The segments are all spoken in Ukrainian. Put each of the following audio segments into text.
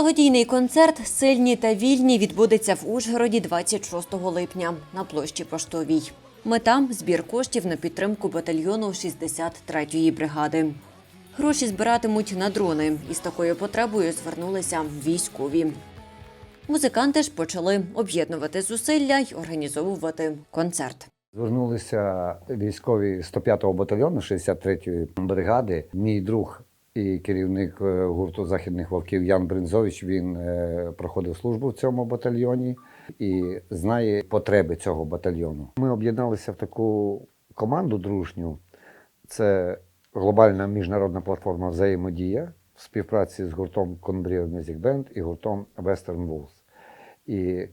Благодійний концерт Сильні та вільні відбудеться в Ужгороді 26 липня на площі Поштовій. Мета збір коштів на підтримку батальйону 63-ї бригади. Гроші збиратимуть на дрони, і з такою потребою звернулися військові. Музиканти ж почали об'єднувати зусилля й організовувати концерт. Звернулися військові 105-го батальйону 63-ї бригади. Мій друг і керівник е, гурту західних вовків Ян Бринзович. Він е, проходив службу в цьому батальйоні і знає потреби цього батальйону. Ми об'єдналися в таку команду дружню. Це глобальна міжнародна платформа взаємодія в співпраці з гуртом Conbrio Music Band і гуртом Western Wolves. І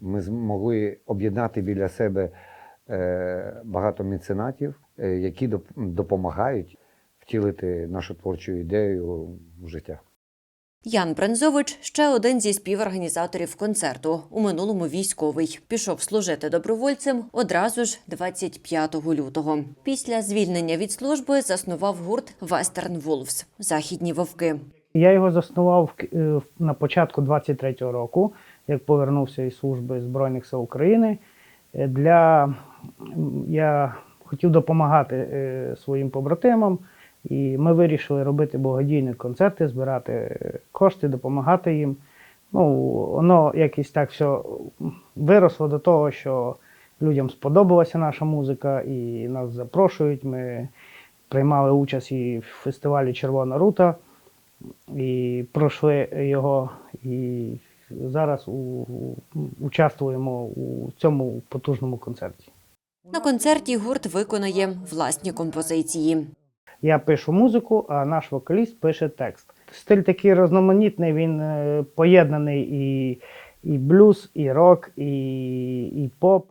ми змогли об'єднати біля себе е, багато меценатів, які доп- допомагають втілити нашу творчу ідею в життя. Ян Брензович ще один зі співорганізаторів концерту. У минулому військовий пішов служити добровольцем одразу ж 25 лютого. Після звільнення від служби заснував гурт Western Wolves – західні вовки. Я його заснував е, на початку 23-го року, як повернувся із служби Збройних сил України. Е, Для я хотів допомагати е, своїм побратимам, і ми вирішили робити благодійні концерти, збирати е, кошти, допомагати їм. Ну, воно якось так все виросло до того, що людям сподобалася наша музика, і нас запрошують. Ми приймали участь і в фестивалі Червона рута і пройшли його, і зараз у, участвуємо у цьому потужному концерті. На концерті гурт виконає власні композиції. Я пишу музику, а наш вокаліст пише текст. Стиль такий різноманітний, він е, поєднаний і, і блюз, і рок, і, і поп.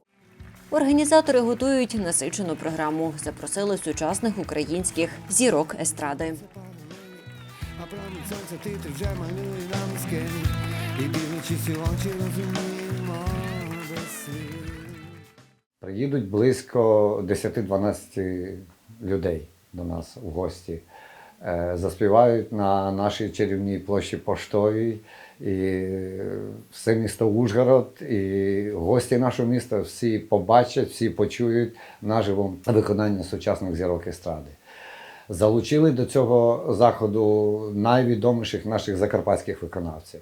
Організатори готують насичену програму. Запросили сучасних українських зірок естради. Приїдуть близько 10-12 людей до нас у гості. Е, Заспівають на нашій чарівній площі Поштовій. І все місто Ужгород, і гості нашого міста всі побачать, всі почують наживо виконання сучасних зірок естради. Залучили до цього заходу найвідоміших наших закарпатських виконавців.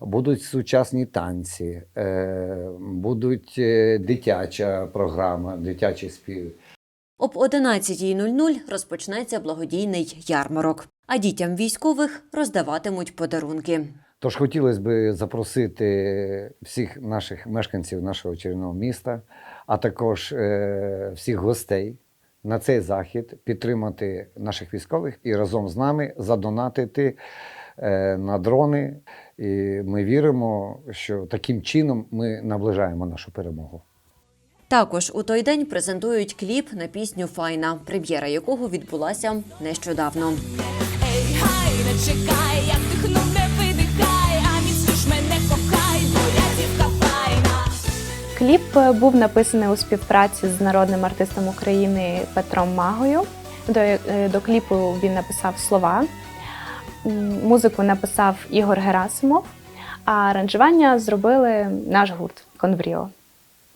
Будуть сучасні танці, е, будуть е, дитяча програма, дитячі співи. Об 11.00 розпочнеться благодійний ярмарок, а дітям військових роздаватимуть подарунки. Тож хотілося б запросити всіх наших мешканців нашого чарівного міста, а також е, всіх гостей на цей захід підтримати наших військових і разом з нами задонатити е, на дрони. І ми віримо, що таким чином ми наближаємо нашу перемогу. Також у той день презентують кліп на пісню Файна, прем'єра якого відбулася нещодавно. Ей, гай, не чекай, як дихну, не видихай, а міцно мене кохай, бо я дівка файна. Кліп е, був написаний у співпраці з народним артистом України Петром Магою. До, е, до кліпу він написав слова. Музику написав Ігор Герасимов, а аранжування зробили наш гурт Конвріо.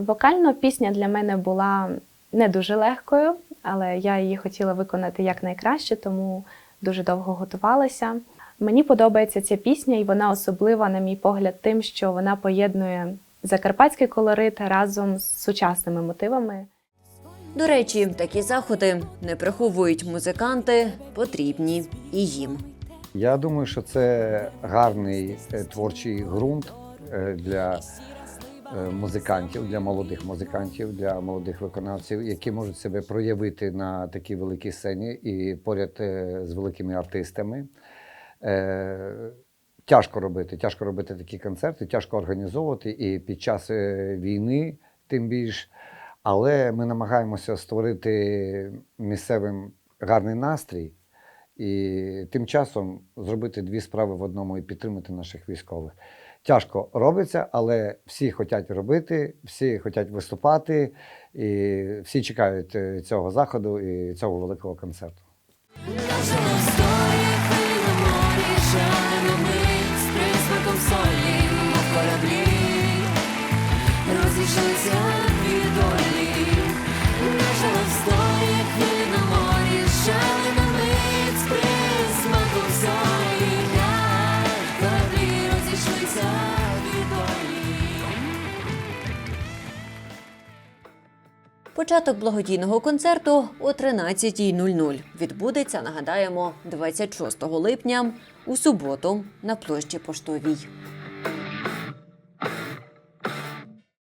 Вокально пісня для мене була не дуже легкою, але я її хотіла виконати якнайкраще, тому дуже довго готувалася. Мені подобається ця пісня, і вона особлива, на мій погляд, тим, що вона поєднує закарпатський колорит разом з сучасними мотивами. До речі, такі заходи не приховують музиканти, потрібні і їм. Я думаю, що це гарний е, творчий ґрунт е, для музикантів, для молодих музикантів, для молодих виконавців, які можуть себе проявити на такій великій сцені і поряд е, з великими артистами. Е, Тяжко робити, тяжко робити такі концерти, тяжко організовувати і під час е, війни, тим більш. Але ми намагаємося створити місцевим гарний настрій і тим часом зробити дві справи в одному і підтримати наших військових. Тяжко робиться, але всі хочуть робити, всі хочуть виступати, і всі чекають е, цього заходу і цього великого концерту. Початок благодійного концерту о 13.00 відбудеться, нагадаємо, 26 липня у суботу на площі Поштовій.